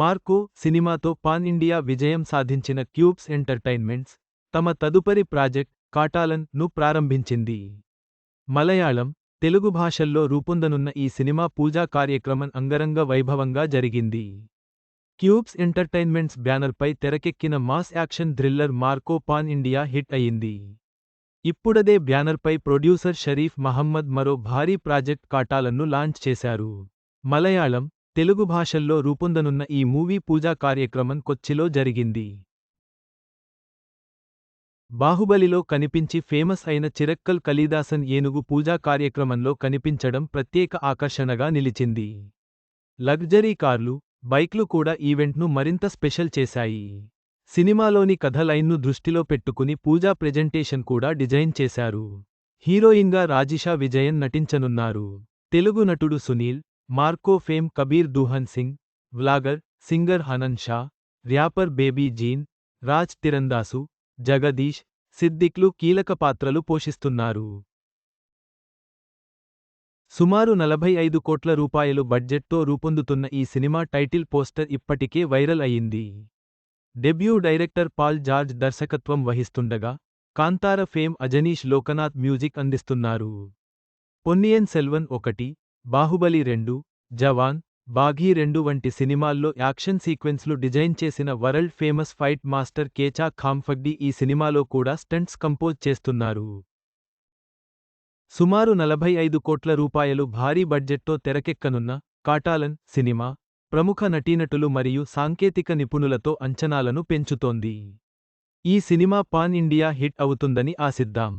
Marco సినిమాతో pan India విజయం సాధించిన క్యూబ్స్ ఎంటర్టైన్మెంట్స్ తమ తదుపరి ప్రాజెక్ట్ కాటాలన్ను ప్రారంభించింది. మలయాళం తెలుగు భాషల్లో రూపొందనున్న ఈ సినిమా పూజా కార్యక్రమం అంగరంగ వైభవంగా జరిగింది. క్యూబ్స్ ఎంటర్టైన్మెంట్స్ బ్యానర్పై తెరకెక్కిన mass action thriller Marco pan India hit అయింది. ఇప్పుడదే బ్యానర్పై ప్రొడ్యూసర్ షరీఫ్ మహమ్మద్ మరో భారీ ప్రాజెక్ట్ కాటాలన్ను లాంచ్ చేశారు. మలయాళం తెలుగు భాషల్లో రూపొందనున్న ఈ మూవీ పూజా కార్యక్రమం కొచ్చిలో జరిగింది. బాహుబలిలో కనిపించి ఫేమస్ అయిన చిరక్కల్ కలీదాసన్ ఏనుగు పూజా కార్యక్రమంలో కనిపించడం ప్రత్యేక ఆకర్షణగా నిలిచింది. లగ్జరీ కార్లు బైక్లు కూడా ఈవెంట్ను మరింత స్పెషల్ చేశాయి. సినిమాలోని కథ లైన్ను దృష్టిలో పెట్టుకుని పూజా ప్రెజెంటేషన్ కూడా డిజైన్ చేశారు. హీరోయిన్గా రాజిషా విజయన్ నటించనున్నారు. తెలుగు నటుడు Sunil Marco fame Kabir Duhan Singh vlogger singer Hanan Shah rapper baby Jean Raj Tirandasu Jagadish సిద్దిక్లు కీలక పాత్రలు పోషిస్తున్నారు. సుమారు నలభై ఐదు కోట్ల రూపాయలు బడ్జెట్తో రూపొందుతున్న ఈ సినిమా టైటిల్ పోస్టర్ ఇప్పటికే వైరల్ అయింది. డెబ్యూ డైరెక్టర్ పాల్ జార్జ్ దర్శకత్వం వహిస్తుండగా కాంతార ఫేమ్ అజనీష్ లోకనాథ్ మ్యూజిక్ అందిస్తున్నారు. పొన్నియన్ సెల్వన్ ఒకటి బాహుబలి రెండు జవాన్ బాఘీ రెండు వంటి సినిమాల్లో యాక్షన్ సీక్వెన్స్లు డిజైన్ చేసిన world famous fight master Kecha Khamphakdee ఈ సినిమాలో కూడా స్టంట్స్ కంపోజ్ చేస్తున్నారు. సుమారు నలభై ఐదు కోట్ల రూపాయలు భారీ బడ్జెట్తో తెరకెక్కనున్న కాటాలన్ సినిమా ప్రముఖ నటీనటులు మరియు సాంకేతిక నిపుణులతో అంచనాలను పెంచుతోంది. ఈ సినిమా పాన్ ఇండియా హిట్ అవుతుందని ఆశిద్దాం.